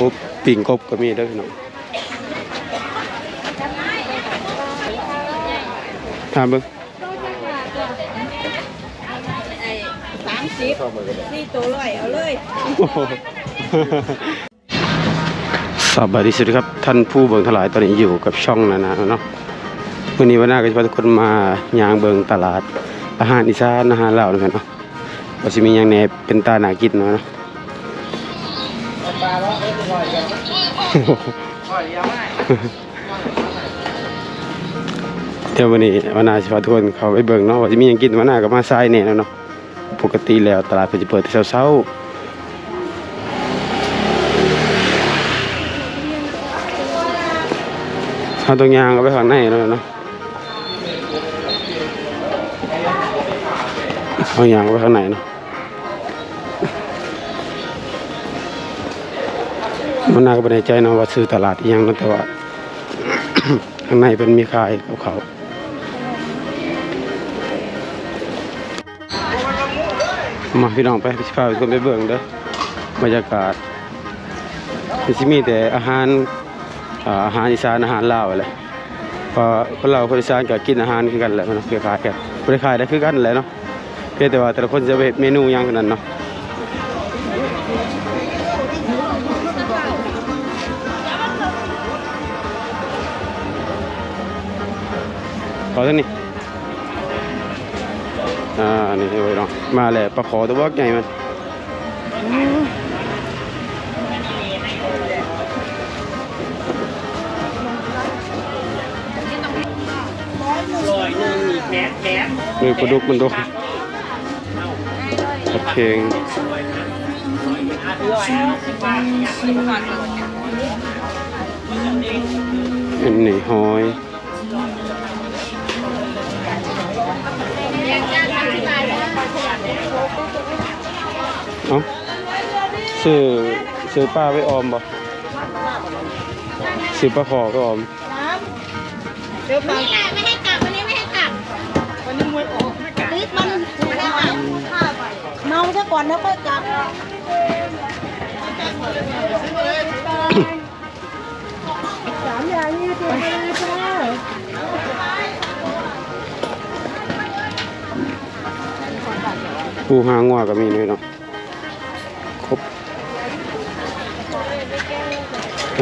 กบปิ่งกบก็มีเด้อพี่น้องถามเบิ่งสามสิบสี่ตัวร้อยเอาเลยโอ้โหสบายดีสุดครับ ท่านผู้เบิ่งทั้งหลายตอนนี้อยู่กับช่องนานาเนาะวันนี้วันหน้าก็จะพาทุกคนมายางเบิ่งตลาดอาหารอีสานอาหารลาวนะครับเนาะ ว่าสิมีหยังแหน่เป็นตาหนากินเนาะเนาะเดี๋ยววันนี้วันนาสิพาทุกคนเขาไปเบิ่งเนาะว่าจะมีหยังกินวันหน้าก็มาทรายเนี่ยแล้วเนาะปกติแล้วตลาดเพิ่นจะเปิดแต่เช้าๆเอาตรงยางก็ไปข้างในแล้วเนาะเอายางไปข้างในเนาะ มันน่าก็ไม่แน่ใจเนาะว่าซื้อตลาดอิหยังเนาะแต่ว่า ข้างในเป็นมีขายกับเขามาพี่น้องไปพี่พาไปคนไปเบิ่งเด้อบรรยากาศมันสิมีแต่อาหารอาอาหารอีสานอาหารลาวอะไรเพอคนเราคนอีสานก็กินอาหารคือกันแหละมันคล้ายๆกันบ่ได้ายได้คือกันแหละเนาะเพียงแต่ว่าแต่ละคนจะเฮ็ดเมนูยังเท่านั้นเนาะ ขอเท่านี้อ่านี่ไว้เนามาแหล้วปลาขอตัวบักใหญ่มันลอยหนึ่งมีแคสแคสมือปลาดุกมันตัวตะเพงลอยแล้วสิบบาทอยากสิบบาทอันนี้หอย อ้าซื้อซื้อปลาไว้ออมบ่ซื้อปลาขอก็ออมเดี๋ยวฟังไม่ให้กลับวันนี้ไม่ให้กลับวันนี้มวยออกไม่กลับลิสมันถูกแล้วอะเมาซะก่อนแล้วค่อยกลับสามอย่างนี้ตัวไปเลยค่ะปูหางวก็มีนี่เนาะ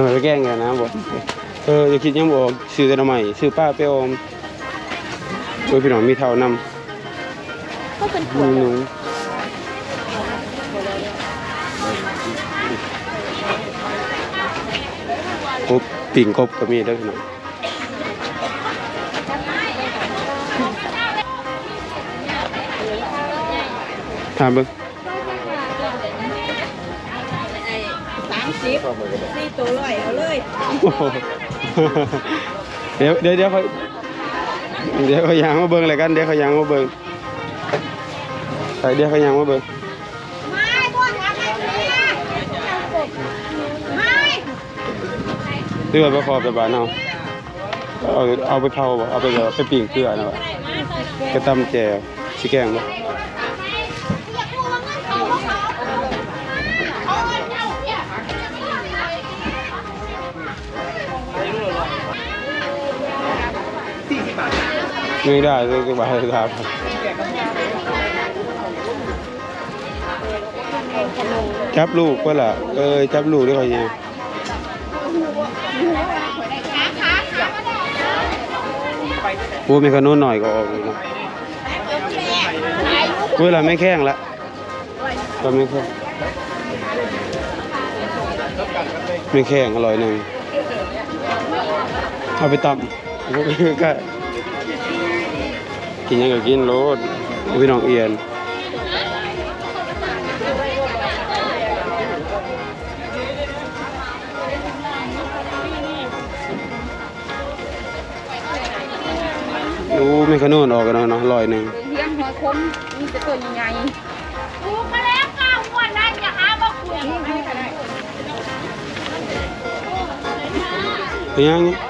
ทำไมไปแกล้งกันนะบ่เอออย่าคิดยังบ่ออกซื้อแต่ละใหม่ซื้อป้าไปออมโอ้ยพี่น้องมีเท่านำก็เป็นมีหนูกบปิ่งกบก็มีเด้อพี่น้องถามเบิ่ง สามสิบสี่ตัวร้อยเอาเลยโอ้โหเดี๋ยวเดี๋ยวเดี๋ยวเขาเดี๋ยวเขายางมาเบิ่งอะไรกันเดี๋ยวเขายางมาเบิ่งไปเดี๋ยวเขายางมาเบิ่งไม่พูดอะไรเนี่ยไม่เรือไปขอบไปบ้านเอาเอาเอาไปเผาบ่เอาไปแบบไปปิ้งเกลือนะบ่ไปตำแจ่วสิแกงบ่ ไม่ได้เลยก็บาทถามจับลูกก็ล่ะเออจับลูกด้วยเขาเองขาขาขาก็ได้โอ้มีขนุนหน่อยก็ออกอยู่นะเวลาไม่แข้งละก็ไม่แข้งไม่แข้งอร่อยหนึ่งเอาไปตำก็ กินยังก็กินโลดพี่น้องเอียนโอ้มีขนุนออกกันแล้วเนาะอร่อยหนึ่งเลี้ยงหัวคมมีแต่ตัวใหญ่ถูกมาแล้วค่ะหัวนั่นอย่าหาว่าคุยเป็นยังไง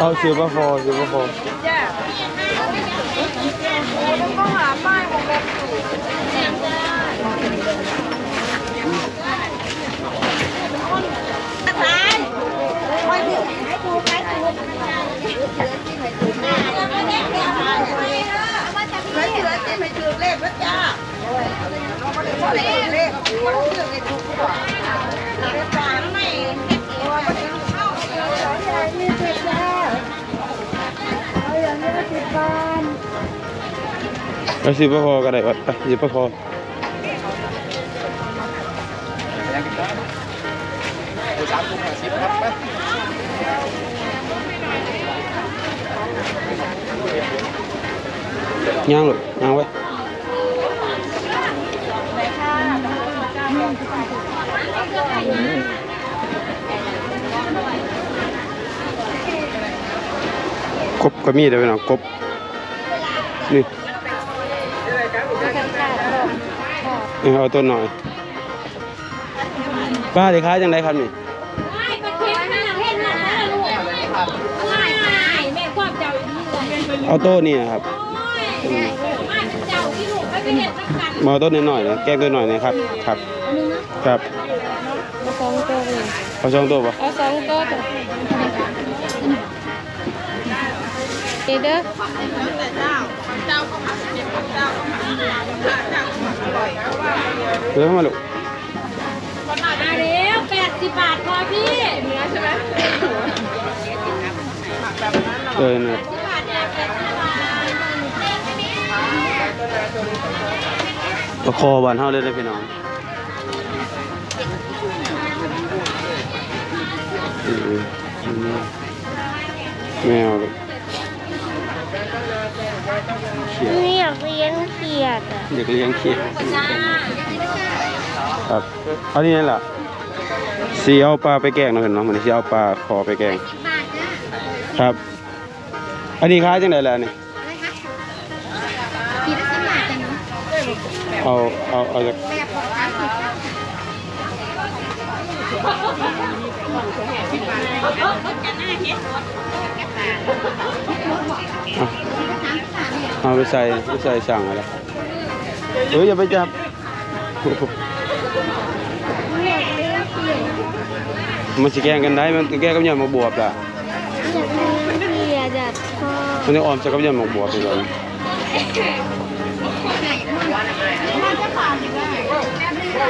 เอาซื้อปลาคอซื้อปลาคอก็หาป้ายของแบบทานคอยถือให้ถูให้ถู ไปซื้อปลาคอก็ได้วัดไปซื้อปลาคอย่างลูกย่างไว้กบก็มีเด้อพี่น้องกบ เอาต้นหน่อย ป้าเดี๋ยวค้ายจังไดครับนี่ไม่ประเทศข้างเห็นนะลูกไม่ไม่แม่ความเจ้าอยู่นี่เลยเอาโต้นนี่นะครับ โอ้ยไม่เป็นเจ้าที่ลูกไม่เป็นเห็ดสักกัน มาเอาต้นนิดหน่อยนะแกล้งต้นหน่อยนะครับ ครับ ครับเอาสองตัวเลยเอาช่องโต้ปะเอาสองตัวจ้ะเดี๋ย เด้อเรื่องมาลูกมาแล้วแปดสิบบาทพอพี่เนื้อใช่ไหมเออเนี่ยสิบบาทเนี่ยแปดสิบบาทประคอบานเท่าเลยนะพี่น้องอืมอืมแมวลูกเขียดนี่อยากเลี้ยงเขียดอะเด็กเลี้ยงเขียดจ้าครับเอานี่นั่นแหละสีเอาปลาไปแกงเนาะเห็นเนาะมันสีเอาปลาคอไปแกงบาทจ้าครับ อันนี้ค้ายจังไดล่ะนี่ขีดละสิบบาทจ้ะเนาะเอาเอาเอาจากแบบของร้านสิบ เอาเอาไปใส่ไปใส่สั่งอะไรเฮ้ยอย่าไปจับ มันสิแกล้งกันได้ มันแกล้งกับยอดหมากบวบล่ะอยากเลี้ยงเขียดอะพ่อมันจะออมจะกับยอดหมากบวบไปเลย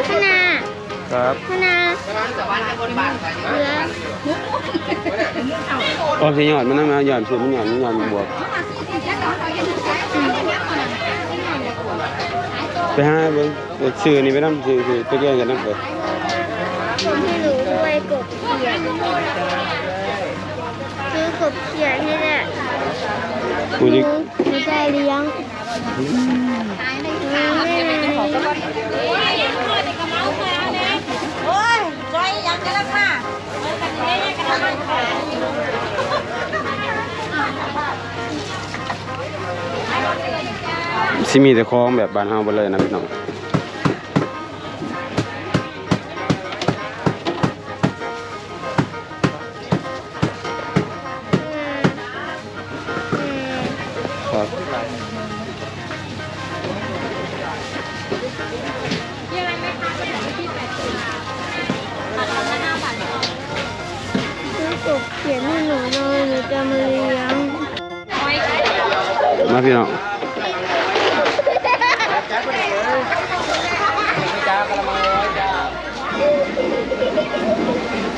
พนาครับพนาเหลือออมสิยอดมันนั่นมายอดสิมันยอดมันยอดหมากบวบ ไปหาเบิ่งไปซื้อนี่ไปนำซื้อซื้อไปแกล้งกันนำเด้อให้หนูด้วยกบเขียดซื้อกบเขียดให้แหละกูหจะนูหนูจะเลี้ยง สิมีแต่คลองแบบบ้านเฮาไปเลยนะพี่น้อง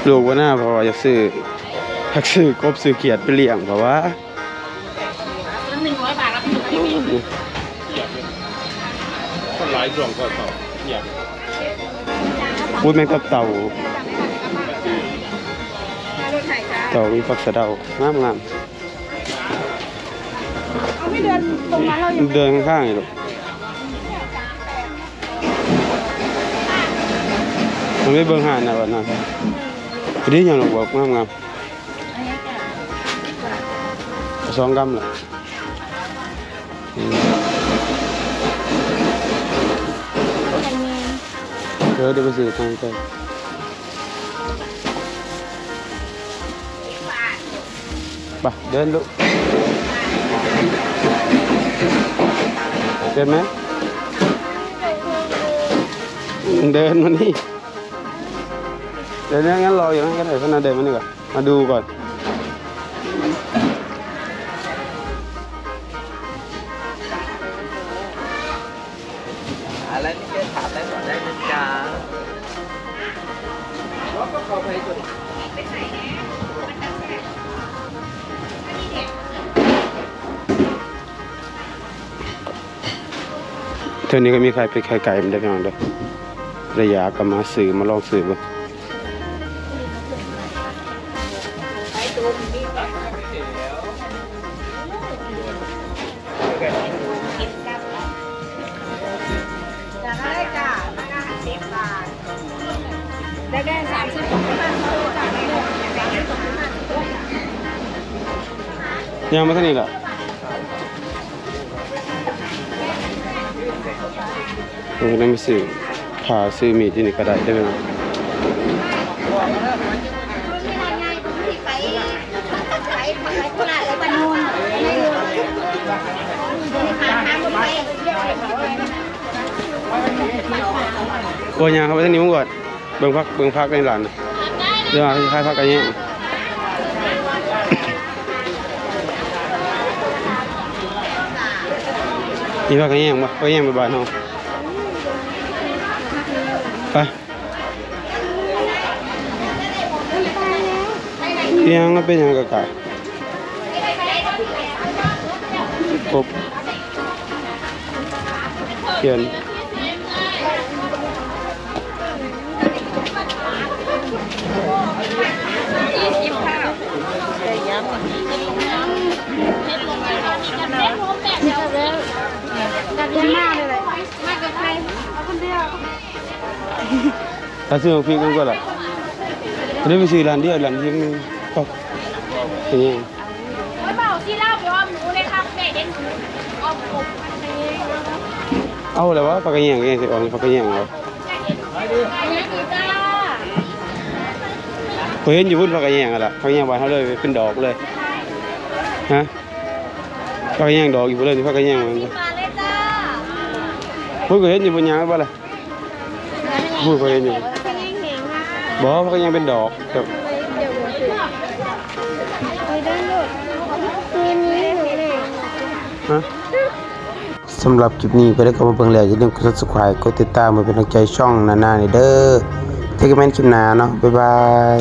ลูกว่าหน้าพราะว่าอยากซื้ออยากซื้อกบซื้อเขียดไปเลี้ยงเพราะว่าหนึ่งร้อยบาทแล้วหลายดวงก็ต่เนี่ยพูดแมงตับเต่ารถไถจ้าเต่ามีฟักสะเดางามงามเอาไม่เดินตรงนั้นเรายังเดินข้างๆอยู่ มันไม่เบิ่งหานะวันนั้นทีนี้ยังหลอกบอกงามงามสองกำละเดี๋ยวเดี๋ยวไปซื้อทางใจไปเดินลูกเดินไหมเดินมานี่ ดี๋ยวนี้งั้นรออยู่งั้นก็ได้พนาเดินมานี่ก่อนมาดูก่อนอะไรนี่แกถามได้ก่อนได้นะจ๊ะเท่านี้ก็มีใครไปไข่ไก่มันได้พี่น้องเด้อระยะก็มาสื่อมาลองสื่อบ่จะ ยังไมาเท่านี้ล่ะเออนั่นไปซื้อผ่าซื้อมีดที่นี่ก็ได้ได้ไหมที่ทำงานที่ไปไปไปตลาดแล้วบ้านนู้นไม่รู้ทางทางไปโอ้ยยังเขาไปทางนี้มึงก่อนเบิ่งพักเบิ่งพักในร้านเดี๋ยวเอาคล้ายพักกันยัง มีพักกันยังบ่กกันยังไปบ้านเฮาไปเลี้ยงก็เป็นยังกะกะกบเขียน ถ้าซื้อของพี่กันก็ล่ะเดี๋ยวไปซื้อร้านเดียวร้านที่มันก็เป็นยังไม่เบาที่เล่าไปว่าหนูเลยครับแม่เด็กหนูออกกบเอาแล้ววะปากกระเหียงยังสิออกปากกระเหียงเอาอันนี้คือจ้าเคยเห็นอยู่พุ่นปากกระเหียงอะล่ะปากกระเหียงบานเขาเลยเป็นดอกเลยฮะปากกระเหียงดอกอยู่พุ่นเลยนี่ปากกระเหียงมันมาเลยจ้าพุ่นก็เห็นอยู่บนยางบ่ล่ะ พุ่นก็เห็นอยู่บ่ปากกระเหียงเป็นดอกแต่ฮะสำหรับคลิปนี้ไปได้เข้ามาเบิ่งแล้วอย่าลืมกด subscribe กดติดตามมาเป็นกำลังใจช่องนานานี่เด้อเจอกันใหม่คลิปหน้าเนาะบ๊ายบาย